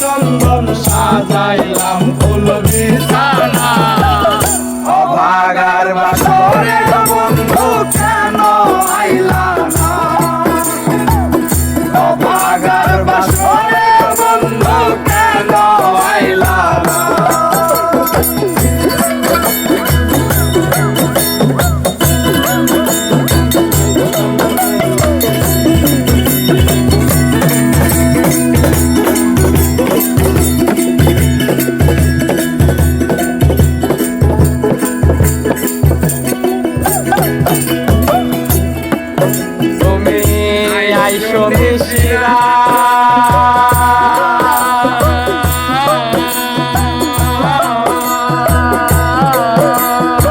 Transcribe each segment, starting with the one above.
চন্দন সাজাইলাম ফুল বিছানা। অভাগার বাসরে বন্ধু কেন আইলা না? অভাগার বাসরে বন্ধু কেন আইসো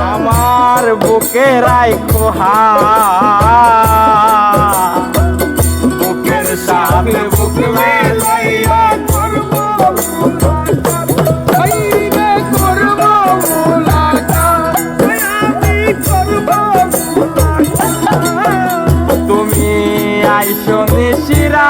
আমার বুকে রাইখো হা চিরা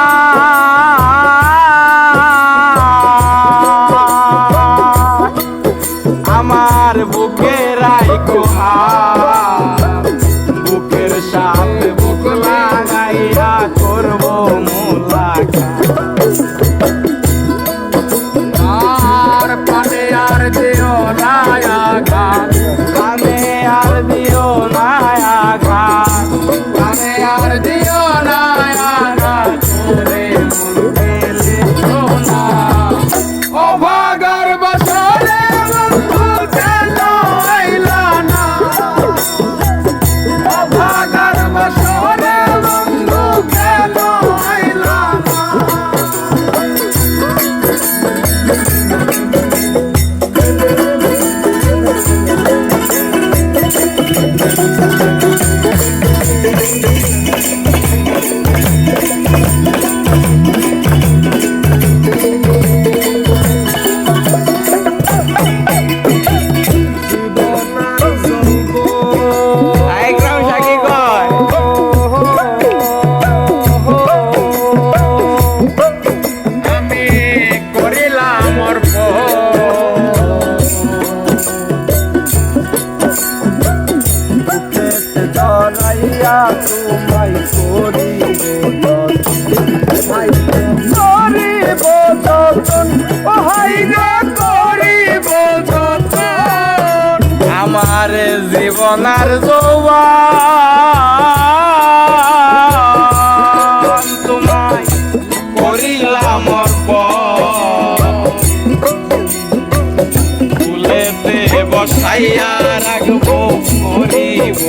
আমার জীবনার যৌবন তোমায় করিলাম ফুলেতে বসাইয়া রাখব করিব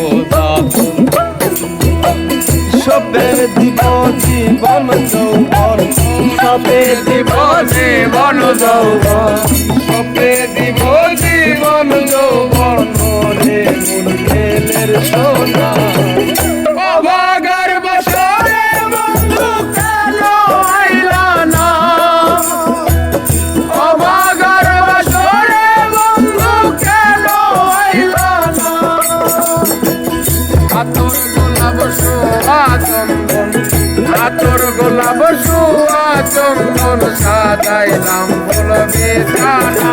সবে দিব জীবন যৌবন সবে দিব জীবন যৌবন সবে দিব জীবন যৌবন রে মুরগেলের সোনা। অভাগার বসরে গোলাপ সুয়া চন্দন সাজাইলাম ফুল বেদানা